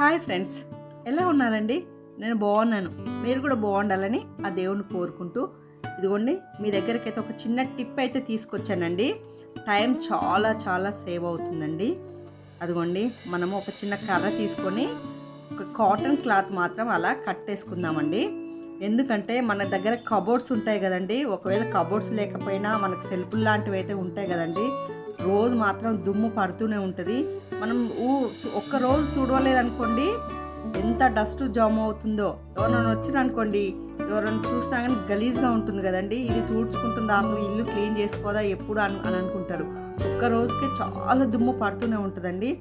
Hi friends. ఎలా ఉన్నారండి? నేను బాగున్నాను. మీరు కూడా బాగుండాలని ఆ దేవుణ్ణి కోరుకుంటూ ఇదిగోండి మీ దగ్గరికి అయితే ఒక చిన్న టిప్ అయితే తీసుకొచ్చానండి. టైం చాలా చాలా సేవ్ అవుతుందండి. అదిగోండి మనము ఒక చిన్న కర్ర తీసుకొని ఒక కాటన్ క్లాత్ మాత్రం అలా కట్టేసుకుందామండి. ఎందుకంటే మన దగ్గర కబోర్డ్స్ ఉంటాయి కదండి. ఒకవేళ కబోర్డ్స్ లేకపోయినా మనకు సెల్ఫుల్ లాంటివి అయితే ఉంటాయి కదండి. రోజు మాత్రం దుమ్ము పడుతూనే ఉంటుంది. మనం ఊ ఒక్క రోజు తుడవలేదనుకోండి ఎంత డస్ట్ జామ్ అవుతుందో. ఎవరైనా వచ్చిరనుకోండి ఎవరైనా చూసినా కానీ గలీజ్గా ఉంటుంది కదండి. ఇది తుడుచుకుంటుందా అసలు ఇల్లు క్లీన్ చేసుకోదా ఎప్పుడు అని అని అనుకుంటారు. ఒక్క రోజుకి చాలా దుమ్ము పడుతూనే ఉంటుందండి.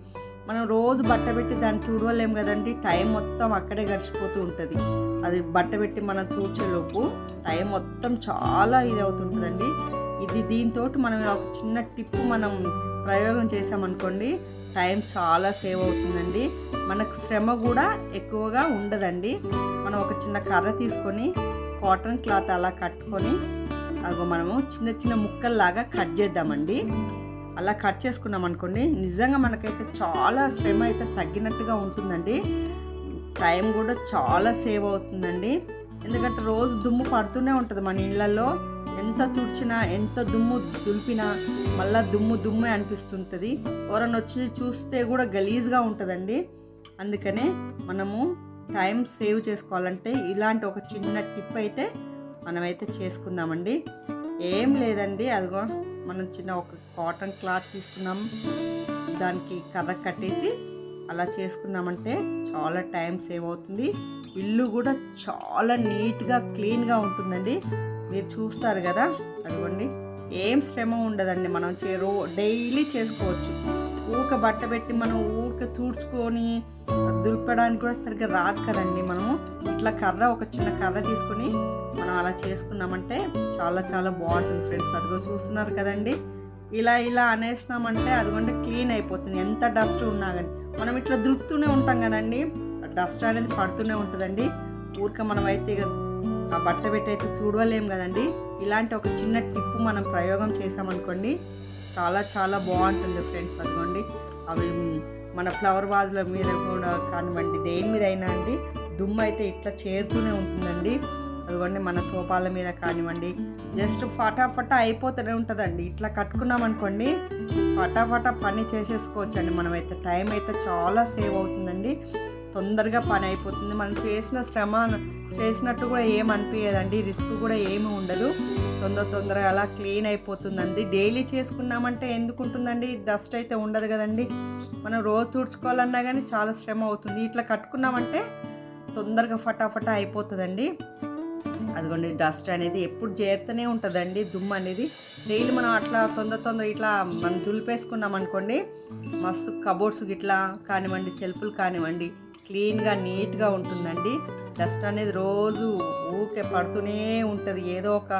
మనం రోజు బట్ట పెట్టి దాన్ని తుడవలేము కదండి. టైం మొత్తం అక్కడే గడిచిపోతూ ఉంటుంది. అది బట్ట పెట్టి మనం తూర్చేలోపు టైం మొత్తం చాలా ఇది అవుతుంటుందండి. ఇది దీంతో మనం ఒక చిన్న టిప్ మనం ప్రయోగం చేసామనుకోండి టైం చాలా సేవ్ అవుతుందండి. మనకు శ్రమ కూడా ఎక్కువగా ఉండదండి. మనం ఒక చిన్న కర్ర తీసుకొని కాటన్ క్లాత్ అలా కట్టుకొని అగో మనము చిన్న చిన్న ముక్కల్లాగా కట్ చేద్దామండి. అలా కట్ చేసుకున్నాం అనుకోండి నిజంగా మనకైతే చాలా శ్రమ అయితే తగ్గినట్టుగా ఉంటుందండి. టైం కూడా చాలా సేవ్ అవుతుందండి. ఎందుకంటే రోజు దుమ్ము పడుతూనే ఉంటుంది మన ఇళ్ళల్లో. ఎంత తుడిచినా ఎంత దుమ్ము దులిపినా మళ్ళీ దుమ్ము దుమ్మే అనిపిస్తుంటుంది. ఎవరైనా వచ్చి చూస్తే కూడా గలీజ్గా ఉంటుందండి. అందుకనే మనము టైం సేవ్ చేసుకోవాలంటే ఇలాంటి ఒక చిన్న టిప్ అయితే మనమైతే చేసుకుందామండి. ఏం లేదండి అదిగో మనం చిన్న ఒక కాటన్ క్లాత్ తీసుకున్నాం. దానికి కర్ర కట్టేసి అలా చేసుకున్నామంటే చాలా టైం సేవ్ అవుతుంది. ఇల్లు కూడా చాలా నీట్గా క్లీన్గా ఉంటుందండి. మీరు చూస్తారు కదా అదిగోండి. ఏం శ్రమ ఉండదండి మనం చే రో డైలీ చేసుకోవచ్చు. ఊక బట్ట పెట్టి మనం ఊరిక తూడ్చుకొని దులపడానికి కూడా సరిగ్గా రాదు కదండి మనము. ఇట్లా కర్ర ఒక చిన్న కర్ర తీసుకొని మనం అలా చేసుకున్నామంటే చాలా చాలా బాగుంటుంది ఫ్రెండ్స్. అదిగో చూస్తున్నారు కదండి. ఇలా ఇలా అనేసినామంటే అదిగోండి క్లీన్ అయిపోతుంది. ఎంత డస్ట్ ఉన్నా కానీ మనం ఇట్లా దులుపుతూనే ఉంటాం కదండి. డస్ట్ అనేది పడుతూనే ఉంటుందండి. ఊరిక మనం అయితే ఆ బట్ట పెట్టి అయితే తుడవలేం కదండి. ఇలాంటి ఒక చిన్న టిప్ మనం ప్రయోగం చేసామనుకోండి చాలా చాలా బాగుంటుంది ఫ్రెండ్స్ అనుకోండి అవి మన ఫ్లవర్ వాజ్ల మీద కూడా కానివ్వండి దేని మీద అయినా అండి దుమ్ము అయితే ఇట్లా చేరుతూనే ఉంటుందండి. అదిగోండి మన సోఫాల మీద కానివ్వండి. జస్ట్ ఫటాఫటా అయిపోతూనే ఉంటుందండి. ఇట్లా కట్టుకున్నాం అనుకోండి ఫటాఫటా పని చేసేసుకోవచ్చండి. మనమైతే టైం అయితే చాలా సేవ్ అవుతుందండి. తొందరగా పని అయిపోతుంది. మనం చేసిన శ్రమ చేసినట్టు కూడా ఏం అనిపించదండి రిస్క్ కూడా ఏమి ఉండదు. తొందర తొందరగా అలా క్లీన్ అయిపోతుందండి. డైలీ చేసుకున్నామంటే ఎందుకు ఉంటుందండి? డస్ట్ అయితే ఉండదు కదండి. మనం రోజు తుడుచుకోవాలన్నా కానీ చాలా శ్రమ అవుతుంది. ఇట్లా కట్టుకున్నామంటే తొందరగా ఫటాఫటా అయిపోతుందండి. అదిగోండి డస్ట్ అనేది ఎప్పుడు చేరుతూనే ఉంటుందండి. దుమ్ము అనేది డైలీ మనం అట్లా తొందర తొందర ఇట్లా మనం దులిపేసుకున్నాం అనుకోండి మస్తు కబోర్డ్స్ ఇట్లా కానివ్వండి సెల్ఫ్లు కానివ్వండి క్లీన్గా నీట్గా ఉంటుందండి. డస్ట్ అనేది రోజు ఊకే పడుతూనే ఉంటుంది. ఏదో ఒక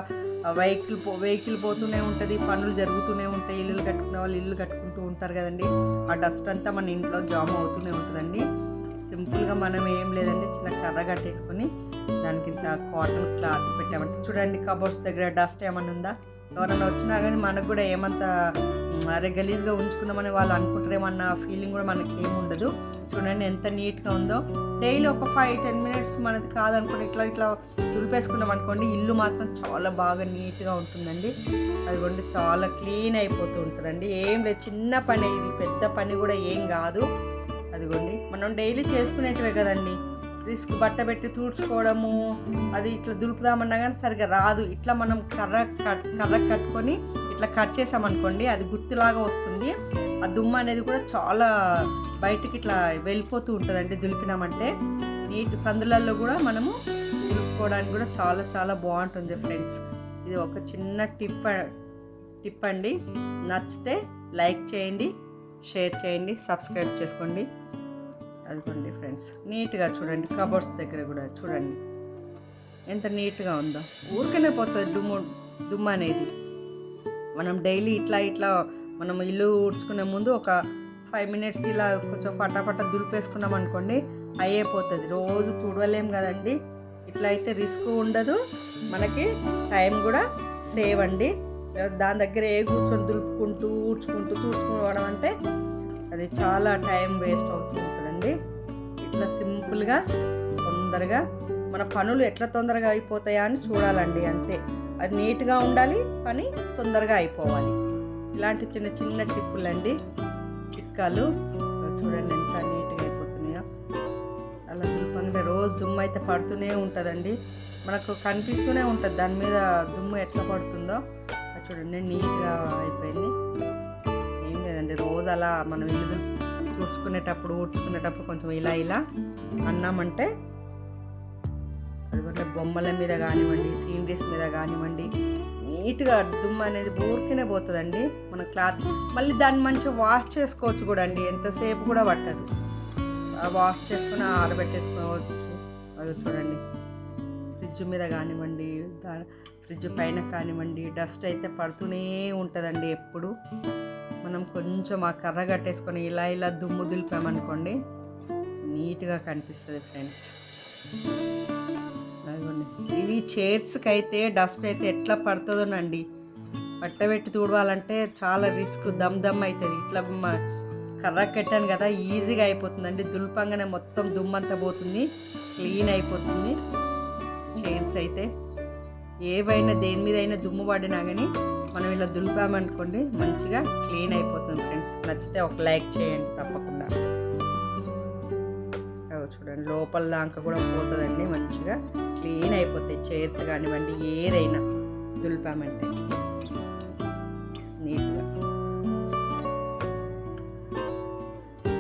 వెహికల్ పో వెహికల్ పోతూనే ఉంటుంది పనులు జరుగుతూనే ఉంటాయి. ఇల్లులు కట్టుకునే వాళ్ళు ఇల్లు కట్టుకుంటూ ఉంటారు కదండి. ఆ డస్ట్ అంతా మన ఇంట్లో జామ అవుతూనే ఉంటుందండి. సింపుల్గా మనం ఏం లేదండి చిన్న కర్ర కట్టేసుకొని దానికి కాటన్ క్లాత్ పెట్టామంటే. చూడండి కబోర్డ్స్ దగ్గర డస్ట్ ఏమన్నా ఉందా? ఎవరైనా వచ్చినా కానీ మనకు కూడా ఏమంత అరే గలీజ్గా ఉంచుకున్నామని వాళ్ళు అనుకుంటారేమన్న ఫీలింగ్ కూడా మనకి ఏముండదు ఉండదు. చూడండి ఎంత నీట్గా ఉందో. డైలీ ఒక ఫైవ్ టెన్ మినిట్స్ మనది కాదనుకోండి ఇట్లా ఇట్లా దులిపేసుకున్నాం అనుకోండి ఇల్లు మాత్రం చాలా బాగా నీట్గా ఉంటుందండి. అదిగోండి చాలా క్లీన్ అయిపోతూ ఉంటుందండి. ఏం లేదు చిన్న పని ఇది పెద్ద పని కూడా ఏం కాదు. అదిగోండి మనం డైలీ చేసుకునేటివే కదండి. రిస్క్ బట్ట పెట్టి తూడ్చుకోవడము అది ఇట్లా దులుపుదామన్నా కానీ సరిగ్గా రాదు. ఇట్లా మనం కర్ర కట్ కర్ర కట్టుకొని ఇట్లా కట్ చేసామనుకోండి అది గుర్తులాగా వస్తుంది. ఆ దుమ్ము అనేది కూడా చాలా బయటికి ఇట్లా వెళ్ళిపోతూ ఉంటుందండి దులిపినామంటే. నీట్ సందులలో కూడా మనము దులుపుకోవడానికి కూడా చాలా చాలా బాగుంటుంది ఫ్రెండ్స్. ఇది ఒక చిన్న టిప్ టిప్ అండి. నచ్చితే లైక్ చేయండి షేర్ చేయండి సబ్స్క్రైబ్ చేసుకోండి. అదిగోండి ఫ్రెండ్స్. నీట్గా చూడండి కబోర్డ్స్ దగ్గర కూడా చూడండి. ఎంత నీట్గా ఉందో. ఊరికనే పోతుంది దుమ్ము దుమ్ము అనేది. మనం డైలీ ఇట్లా ఇట్లా మనం ఇల్లు ఊడ్చుకునే ముందు ఒక ఫైవ్ మినిట్స్ ఇలా కొంచెం ఫటాఫట దులిపేసుకున్నాం అనుకోండి అయిపోతుంది రోజు చూడలేం కదండి. ఇట్లా అయితే రిస్క్ ఉండదు. మనకి టైం కూడా సేవ్ అండి. దాని దగ్గర ఏ కూర్చొని దులుపుకుంటూ ఊడ్చుకుంటూ తూడ్చుకోవడం అంటే అది చాలా టైం వేస్ట్ అవుతూ ఇట్లా సింపుల్గా తొందరగా మన పనులు ఎట్లా తొందరగా అయిపోతాయా అని చూడాలండి అంతే. అది నీట్గా ఉండాలి పని తొందరగా అయిపోవాలి. ఇలాంటి చిన్న చిన్న టిప్పులు అండి చిట్కాలు చూడండి ఎంత నీట్గా అయిపోతున్నాయో. అలా దులుపంగా రోజు దుమ్ము అయితే పడుతూనే ఉంటుందండి. మనకు కనిపిస్తూనే ఉంటుంది దాని మీద దుమ్ము ఎట్లా పడుతుందో. అది చూడండి నీట్గా అయిపోయింది. ఏం లేదండి రోజు అలా మనం ఇల్లు తుడుచుకునేటప్పుడు ఊడ్చుకునేటప్పుడు కొంచెం ఇలా ఇలా అన్నామంటే అదిగోండి బొమ్మల మీద కానివ్వండి సీనరీస్ మీద కానివ్వండి నీట్గా దుమ్ము అనేది ఊరికనే పోతుందండి. మన క్లాత్ మళ్ళీ దాన్ని మంచిగా వాష్ చేసుకోవచ్చు కూడా అండి. ఎంతసేపు కూడా పట్టదు. ఆ వాష్ చేసుకుని ఆరబెట్టేసుకోవచ్చు అది చూడండి. ఫ్రిడ్జ్ మీద కానివ్వండి దా ఫ్రిడ్జ్ పైన కానివ్వండి డస్ట్ అయితే పడుతూనే ఉంటుందండి ఎప్పుడు. మనం కొంచెం ఆ కర్ర కట్టేసుకొని ఇలా ఇలా దుమ్ము దులిపామనుకోండి నీట్గా కనిపిస్తుంది ఫ్రెండ్స్. అదిగోండి. ఇవి చైర్స్కి అయితే డస్ట్ అయితే ఎట్లా పడుతుందోనండి పట్టబెట్టి తుడవాలంటే చాలా రిస్క్ దమ్ దమ్ అవుతుంది ఇట్లా కర్ర కట్టాను కదా ఈజీగా అయిపోతుందండి. దుల్పంగానే మొత్తం దుమ్మంతా పోతుంది క్లీన్ అయిపోతుంది. చైర్స్ అయితే. ఏవైనా దేని మీద అయినా దుమ్ము పడినా కానీ మనం ఇలా దులిపామనుకోండి మంచిగా క్లీన్ అయిపోతుంది ఫ్రెండ్స్. నచ్చితే ఒక లైక్ చేయండి తప్పకుండా. చూడండి లోపల దాకా కూడా పోతుందండి. మంచిగా క్లీన్ అయిపోతాయి. చైర్స్ కానివ్వండి ఏదైనా దులిపామంటే.